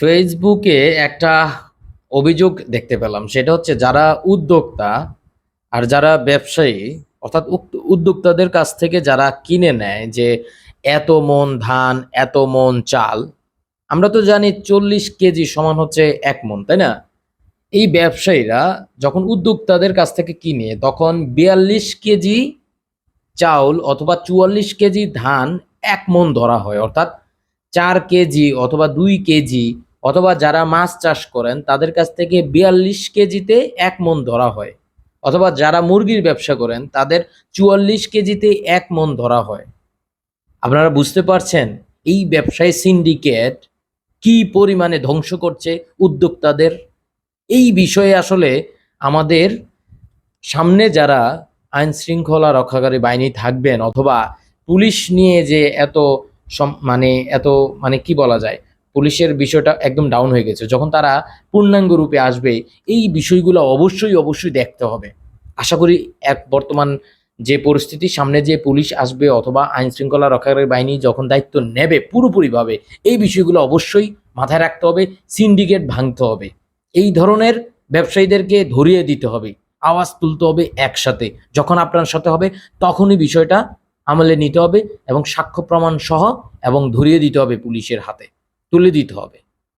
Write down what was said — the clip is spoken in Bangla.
ফেসবুকে একটা অভিযোগ দেখতে পেলাম। সেটা হচ্ছে যারা উদ্যোক্তা আর যারা ব্যবসায়ী, অর্থাৎ উদ্যোক্তাদের কাছ থেকে যারা কিনে নেয় যে এত মন ধান, এত মন চাল, আমরা তো জানি চল্লিশ কেজি সমান হচ্ছে এক মন, তাই না? এই ব্যবসায়ীরা যখন উদ্যোক্তাদের কাছ থেকে কিনে, তখন বিয়াল্লিশ কেজি চাউল অথবা চুয়াল্লিশ কেজি ধান এক মন ধরা হয়। অর্থাৎ চার কেজি অথবা দুই কেজি অথবা যারা মাছ চাষ করেন, তাদের কাছ থেকে বিয়াল্লিশ কেজিতে এক মন ধরা হয়। অথবা যারা মুরগির ব্যবসা করেন, তাদের চুয়াল্লিশ কেজিতে এক মন ধরা হয়। আপনারা বুঝতে পারছেন এই ব্যবসায় সিন্ডিকেট কি পরিমাণে ধ্বংস করছে উদ্যোক্তাদের? এই বিষয়ে আসলে আমাদের সামনে যারা আইন শৃঙ্খলা রক্ষাকারী বাহিনী থাকবেন, অথবা পুলিশ নিয়ে যে এত মানে এত মানে কি বলা যায়? পুলিশের বিষয়টা একদম ডাউন হয়ে গেছে। যখন তারা পূর্ণাঙ্গ রূপে আসবে, এই বিষয়গুলো অবশ্যই অবশ্যই দেখতে হবে। আশা করি এক বর্তমান যে পরিস্থিতি, সামনে যে পুলিশ আসবে অথবা আইন শৃঙ্খলা রক্ষাকারী বাহিনী যখন দায়িত্ব নেবে পুরোপুরিভাবে, এই বিষয়গুলো অবশ্যই মাথায় রাখতে হবে সিন্ডিকেট ভাঙতে হবে। এই ধরনের ব্যবসায়ীদেরকে ধরিয়ে দিতে হবে, আওয়াজ তুলতে হবে একসাথে। যখন আপনার সাথে হবে, তখনই বিষয়টা আমলে নিতে হবে এবং সাক্ষ্য প্রমাণ সহ এবং ধরিয়ে দিতে হবে পুলিশের হাতে। তুলে দিতে হবে।